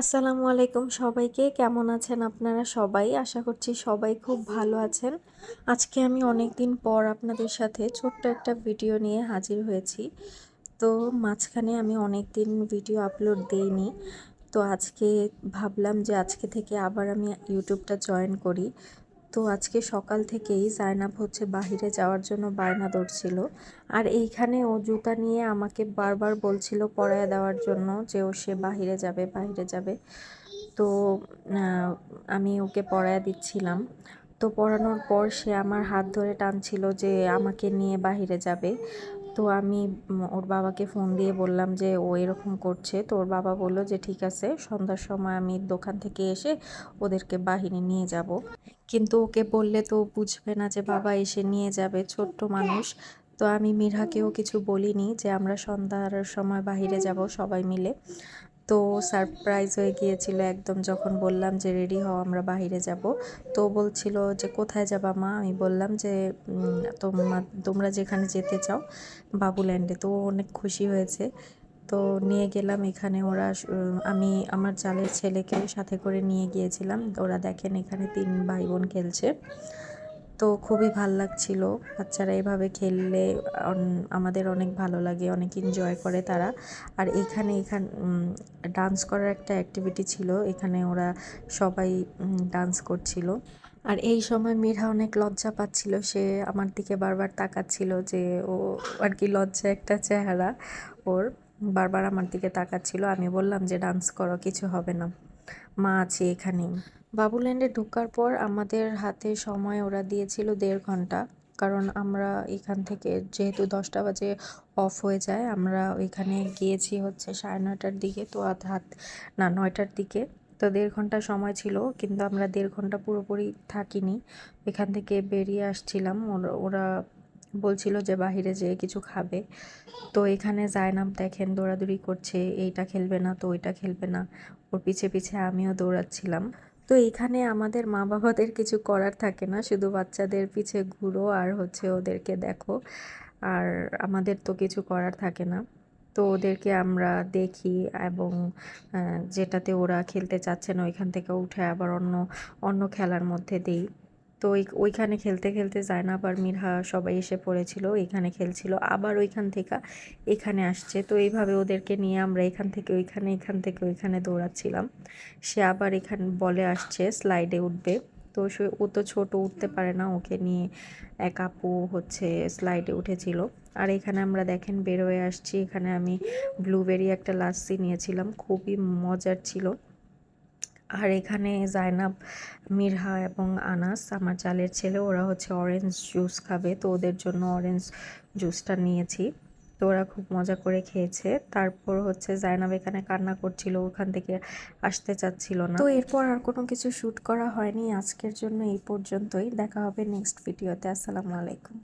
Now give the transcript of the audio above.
আসসালামু আলাইকুম সবাইকে। কেমন আছেন আপনারা সবাই? আশা করছি সবাই খুব ভালো আছেন। আজকে আমি অনেক দিন পর আপনাদের সাথে ছোট্ট একটা ভিডিও নিয়ে হাজির হয়েছি। তো মাঝখানে আমি অনেক দিন ভিডিও আপলোড দেইনি। তো আজকে ভাবলাম যে আজকে থেকে আবার আমি ইউটিউবটা জয়েন করি। তো আজকে সকাল থেকেই জায়নাব হচ্ছে বাহিরে যাওয়ার জন্য বায়না ধরছিল। আর এইখানে ও জুতা নিয়ে আমাকে বারবার বলছিল পরায় দেওয়ার জন্য যে ও সে বাহিরে যাবে বাহিরে যাবে। তো আমি ওকে পরায় দিচ্ছিলাম। তো পড়ানোর পর সে আমার হাত ধরে টানছিল যে আমাকে নিয়ে বাহিরে যাবে। তো আমি ওর বাবাকে ফোন দিয়ে বললাম যে ও এরকম করছে। তো ওর বাবা বলল যে, ঠিক আছে, সন্ধ্যার সময় আমি দোকান থেকে এসে ওদেরকে বাহিরে নিয়ে যাব। কিন্তু ওকে বললে তো বুঝবে না যে বাবা এসে নিয়ে যাবে, ছোট্ট মানুষ। তো আমি মিরহাকেও কিছু বলিনি যে, আমরা সন্ধ্যার সময় বাহিরে যাব সবাই মিলে। তো সারপ্রাইজ হয়ে গিয়েছিল একদম যখন বললাম যে, রেডি হও, আমরা বাহিরে যাব। তো বলছিল যে, কোথায় যাবা মা? আমি বললাম যে তোমরা তোমরা যেখানে যেতে চাও, বাবুল্যান্ডে। তো অনেক খুশি হয়েছে। তো নিয়ে গেলাম এখানে ওরা আমি আমার জালের ছেলেকে সাথে করে নিয়ে গিয়েছিলাম। ওরা দেখেন এখানে তিন ভাই বোন খেলছে। তো খুবই ভালো লাগছিল। বাচ্চারা এভাবে খেললে আমাদের অনেক ভালো লাগে, অনেক এনজয় করে তারা। আর এখানে এখান ডান্স করার একটা অ্যাক্টিভিটি ছিল। এখানে ওরা সবাই ডান্স করছিল। আর এই সময় মিরহা অনেক লজ্জা পাচ্ছিল। সে আমার দিকে বারবার তাকাচ্ছিল যে ও আর কি লজ্জা একটা চেহারা ওর। বারবার আমার দিকে তাকাচ্ছিল। আমি বললাম যে ডান্স করো, কিছু হবে না। মা আছে এখানেই। বাবুল্যান্ডে ঢোকার পর আমাদের হাতে সময় ওরা দিয়েছিল দেড় ঘণ্টা। কারণ আমরা এখান থেকে যেহেতু দশটা বাজে অফ হয়ে যায়, আমরা ওইখানে গিয়েছি হচ্ছে সাড়ে নয়টার দিকে, তো হাত, না, নয়টার দিকে। তো দেড় ঘণ্টা সময় ছিল, কিন্তু আমরা দেড় ঘণ্টা পুরোপুরি থাকিনি। এখান থেকে বেরিয়ে আসছিলাম ওরা বলছিল যে বাহিরে যেয়ে কিছু খাবে। তো এখানে জায়নাব দেখেন দৌড়াদৌড়ি করছে, এইটা খেলবে না, তো ওইটা খেলবে না। ওর পিছে পিছে আমিও দৌড়াচ্ছিলাম। তো এখানে আমাদের মা বাবাদের কিছু করার থাকে না, শুধু বাচ্চাদের পিছে ঘুরো আর হচ্ছে ওদেরকে দেখো। আর আমাদের তো কিছু করার থাকে না। তো ওদেরকে আমরা দেখি এবং যেটাতে ওরা খেলতে চাচ্ছে না, ওইখান থেকে উঠে আবার অন্য অন্য খেলার মধ্যে দিই। তো ওই, ওইখানে খেলতে খেলতে জায়নাব আর মিরহা সবাই এসে পড়েছিল, এখানে খেলছিল, আবার ওইখান থেকে এখানে আসছে। তো এইভাবে ওদেরকে নিয়ে আমরা এখান থেকে ওইখানে, এখান থেকে ওইখানে দৌড়াচ্ছিলাম। সে আবার এখানে বলে আসছে, স্লাইডে উঠবে। তো সে, ও তো ছোট, উঠতে পারে না, ওকে নিয়ে এক আপু হচ্ছে স্লাইডে উঠেছিল। আর এখানে আমরা দেখেন বেরোয় আসছি, এখানে আমি ব্লুবেরি একটা লাস্সি নিয়েছিলাম, খুবই মজার ছিল। আর এখানে জায়নাব মিরহা এবং আনাস আমার চালের ছেলে, ওরা হচ্ছে অরেঞ্জ জুস খাবে। তো ওদের জন্য অরেঞ্জ জুসটা নিয়েছি। তো ওরা খুব মজা করে খেয়েছে। তারপর হচ্ছে জায়নাব এখানে কান্না করছিল, ওখান থেকে আসতে চাচ্ছিল না। তো এরপর আর কোনো কিছু শ্যুট করা হয়নি। আজকের জন্য এই পর্যন্তই। দেখা হবে নেক্সট ভিডিওতে আসসালামু আলাইকুম।